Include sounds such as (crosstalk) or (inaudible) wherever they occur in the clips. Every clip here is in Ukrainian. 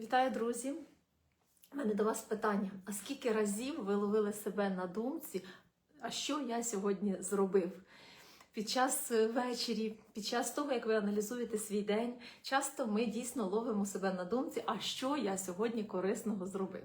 Вітаю, друзі! У мене до вас питання: а скільки разів ви ловили себе на думці, а що я сьогодні зробив? Під час вечері, під час того, як ви аналізуєте свій день, часто ми дійсно ловимо себе на думці, а що я сьогодні корисного зробив.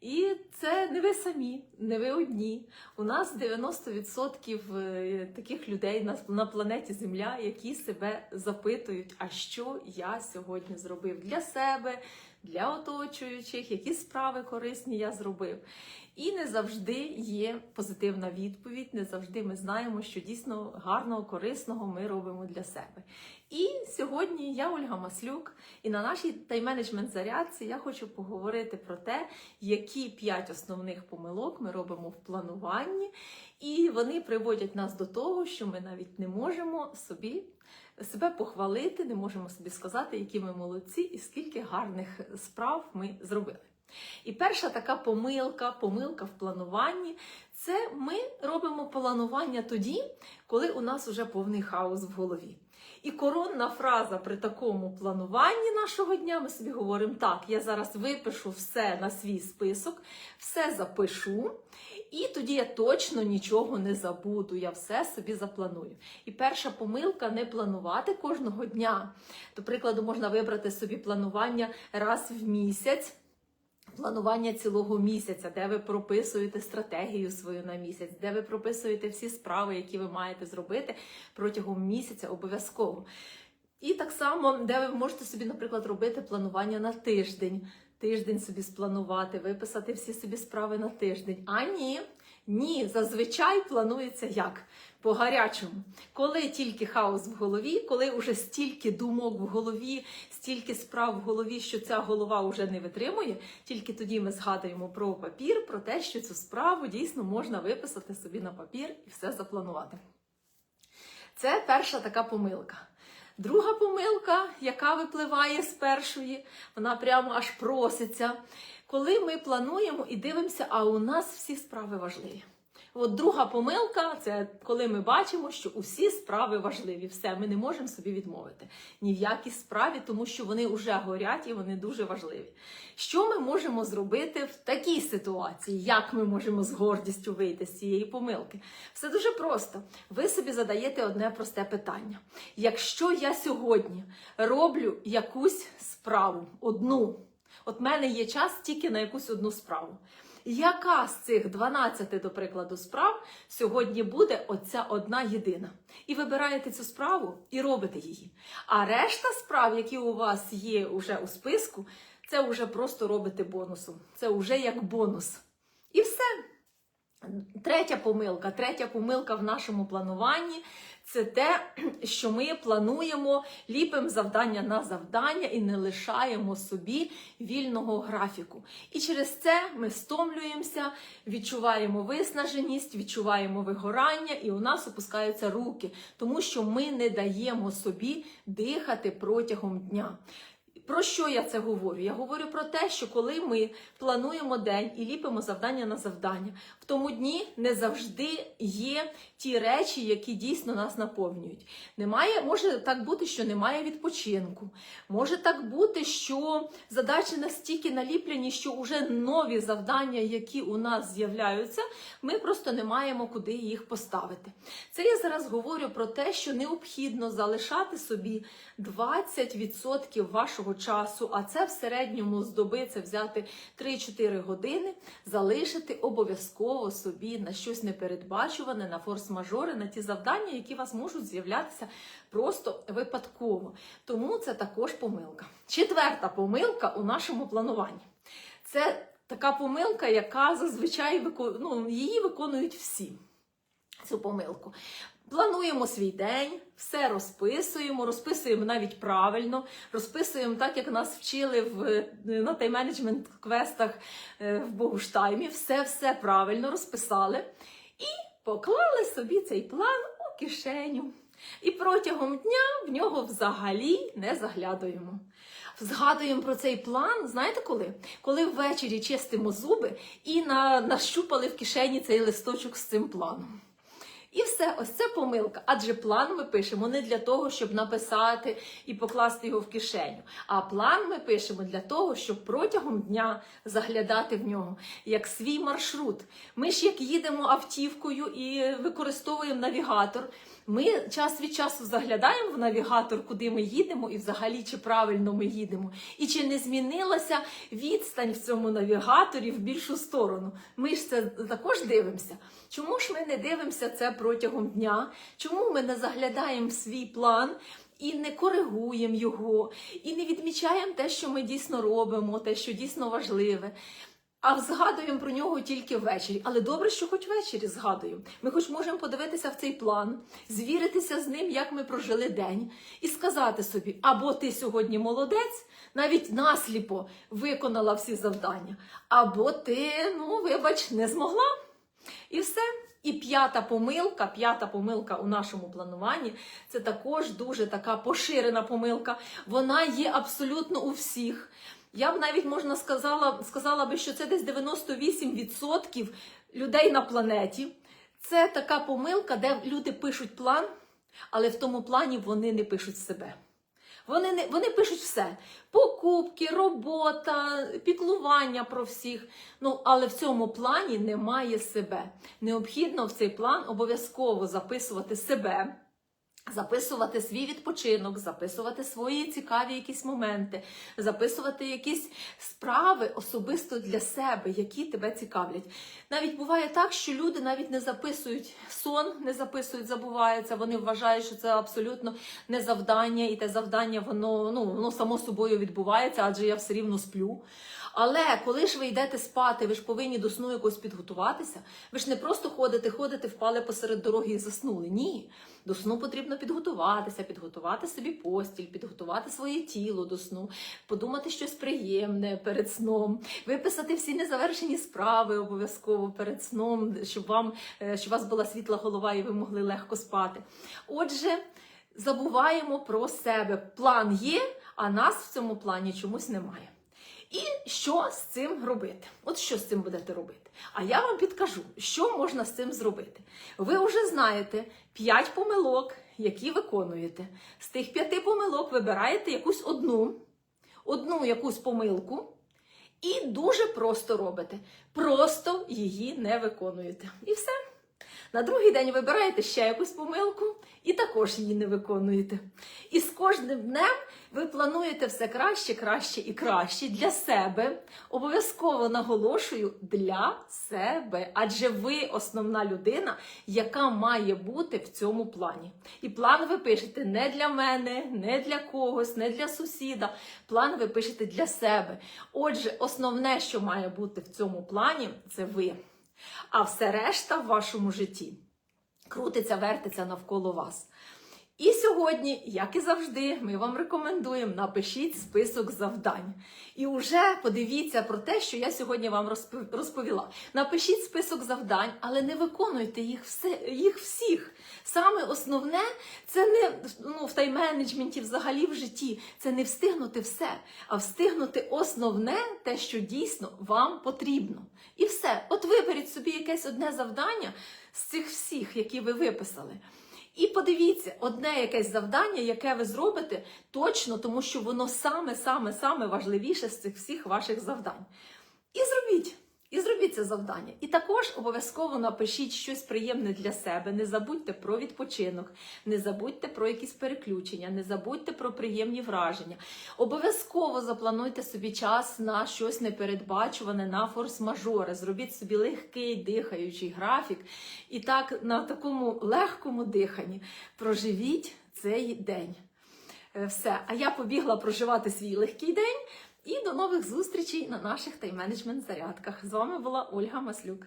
І це не ви самі, не ви одні. У нас 90% е, таких людей на, на планеті Земля, які себе запитують, а що я сьогодні зробив для себе, для оточуючих, які справи корисні я зробив. І не завжди є позитивна відповідь, не завжди ми знаємо, що дійсно гарного, корисного ми робимо для себе. І сьогодні я Ольга Маслюк, і на нашій тайм-менеджмент зарядці я хочу поговорити про те, які п'ять основних помилок ми робимо в плануванні, і вони приводять нас до того, що ми навіть не можемо собі себе похвалити, не можемо собі сказати, які ми молодці і скільки гарних справ ми зробили. І перша така помилка, помилка в плануванні це ми робимо планування тоді, коли у нас вже повний хаос в голові. І коронна фраза при такому плануванні нашого дня ми собі говоримо: так, я зараз випишу все на свій список, все запишу, і тоді я точно нічого не забуду, я все собі запланую. І перша помилка не планувати кожного дня. До прикладу, можна вибрати собі планування раз в місяць. Планування цілого місяця, де ви прописуєте стратегію свою на місяць, де ви прописуєте всі справи, які ви маєте зробити протягом місяця обов'язково. І так само, де ви можете собі, наприклад, робити планування на тиждень, тиждень собі спланувати, виписати всі собі справи на тиждень. А ні, ні, зазвичай планується як? По гарячому. Коли тільки хаос в голові, коли вже стільки думок в голові, стільки справ в голові, що ця голова вже не витримує, тільки тоді ми згадуємо про папір, про те, що цю справу дійсно можна виписати собі на папір і все запланувати. Це перша така помилка. Друга помилка, яка випливає з першої, вона прямо аж проситься. Коли ми плануємо і дивимося, а у нас всі справи важливі. От друга помилка це коли ми бачимо, що усі справи важливі. Все, ми не можемо собі відмовити ні в якій справі, тому що вони вже горять і вони дуже важливі. Що ми можемо зробити в такій ситуації? Як ми можемо з гордістю вийти з цієї помилки? Все дуже просто. Ви собі задаєте одне просте питання: якщо я сьогодні роблю якусь справу, одну, от мене є час тільки на якусь одну справу. Яка з цих 12, до прикладу, справ сьогодні буде оця одна єдина? І вибираєте цю справу і робите її. А решта справ, які у вас є вже у списку, це вже просто робите бонусом. Це вже як бонус. І все. Третя помилка. Третя помилка в нашому плануванні це те, (clears throat) що ми плануємо, ліпимо завдання на завдання і не лишаємо собі вільного графіку. І через це ми стомлюємося, відчуваємо виснаженість, відчуваємо вигорання, і у нас опускаються руки, тому що ми не даємо собі дихати протягом дня. Про що я це говорю? Я говорю про те, що коли ми плануємо день і ліпимо завдання на завдання, в тому дні не завжди є ті речі, які дійсно нас наповнюють. Немає, може так бути, що немає відпочинку. Може так бути, що задачі настільки наліплені, що вже нові завдання, які у нас з'являються, ми просто не маємо куди їх поставити. Це я зараз говорю про те, що необхідно залишати собі 20% вашого часу, а це в середньому з доби це взяти 3-4 години, залишити обов'язково собі на щось непередбачуване, на форс-мажори, на ті завдання, які вас можуть з'являтися просто випадково. Тому це також помилка. Четверта помилка у нашому плануванні. Це така помилка, яка зазвичай ну, її виконують всі. Цю помилку. Плануємо свій день, все розписуємо, розписуємо навіть правильно, розписуємо так, як нас вчили в, на тайм-менеджмент квестах е, в Богуштаймі. Все все правильно розписали і поклали собі цей план у кишеню. І протягом дня в нього взагалі не заглядуємо. Згадуємо про цей план, знаєте коли? Коли ввечері чистимо зуби і на, нащупали в кишені цей листочок з цим планом. І все, ось це помилка. Адже план ми пишемо не для того, щоб написати і покласти його в кишеню. А план ми пишемо для того, щоб протягом дня заглядати в нього як свій маршрут. Ми ж як їдемо автівкою і використовуємо навігатор. Ми час від часу заглядаємо в навігатор, куди ми їдемо, і взагалі чи правильно ми їдемо, і чи не змінилася відстань в цьому навігаторі в більшу сторону. Ми ж це також дивимося. Чому ж ми не дивимося це протягом дня? Чому ми не заглядаємо в свій план? І не коригуємо його, і не відмічаємо те, що ми дійсно робимо, те, що дійсно важливе. А згадуємо про нього тільки ввечері. Але добре, що хоч ввечері згадуємо. Ми хоч можемо подивитися в цей план, звіритися з ним, як ми прожили день, і сказати собі: або ти сьогодні молодець, навіть насліпо виконала всі завдання, або ти, ну вибач, не змогла. І все. І п'ята помилка, п'ята помилка у нашому плануванні це також дуже така поширена помилка. Вона є абсолютно у всіх. Я б навіть можна сказала, сказала би, що це десь 98% людей на планеті. Це така помилка, де люди пишуть план, але в тому плані вони не пишуть себе. Вони не вони пишуть все: покупки, робота, піклування про всіх. Ну але в цьому плані немає себе. Необхідно в цей план обов'язково записувати себе. Записувати свій відпочинок, записувати свої цікаві якісь моменти, записувати якісь справи особисто для себе, які тебе цікавлять. Навіть буває так, що люди навіть не записують сон, не записують, забуваються. Вони вважають, що це абсолютно не завдання, і те завдання воно ну воно само собою відбувається, адже я все рівно сплю. Але коли ж ви йдете спати, ви ж повинні до сну якось підготуватися. Ви ж не просто ходите, ходите, впали посеред дороги і заснули. Ні. До сну потрібно підготуватися, підготувати собі постіль, підготувати своє тіло до сну, подумати щось приємне перед сном, виписати всі незавершені справи обов'язково перед сном, щоб вам е, щоб у вас була світла голова і ви могли легко спати. Отже, забуваємо про себе. План є, а нас в цьому плані чомусь немає. І що з цим робити? От що з цим будете робити? А я вам підкажу, що можна з цим зробити. Ви вже знаєте 5 помилок, які виконуєте. З тих 5 помилок вибираєте якусь одну, одну якусь помилку. І дуже просто робите. Просто її не виконуєте. І все. На другий день вибираєте ще якусь помилку і також її не виконуєте. І з кожним днем ви плануєте все краще, краще і краще для себе. Обов'язково наголошую для себе. Адже ви основна людина, яка має бути в цьому плані. І план ви пишете не для мене, не для когось, не для сусіда. План ви пишете для себе. Отже, основне, що має бути в цьому плані, це ви. А все решта в вашому житті крутиться, вертиться навколо вас. І сьогодні, як і завжди, ми вам рекомендуємо напишіть список завдань. І вже подивіться про те, що я сьогодні вам розповіла. Напишіть список завдань, але не виконуйте їх все, їх всіх. Саме основне це не ну, в тайм-менеджменті, взагалі в житті. Це не встигнути все, а встигнути основне те, що дійсно вам потрібно. І все. От виберіть собі якесь одне завдання з цих всіх, які ви виписали. І подивіться, одне якесь завдання, яке ви зробите точно, тому що воно саме-саме-саме важливіше з цих всіх ваших завдань. І зробіть. І зробіть це завдання. І також обов'язково напишіть щось приємне для себе. Не забудьте про відпочинок, не забудьте про якісь переключення, не забудьте про приємні враження. Обов'язково заплануйте собі час на щось непередбачуване, на форс-мажори. Зробіть собі легкий дихаючий графік. І так на такому легкому диханні проживіть цей день. Е, все. А я побігла проживати свій легкий день. І до нових зустрічей на наших тайм-менеджмент зарядках. З вами була Ольга Маслюк.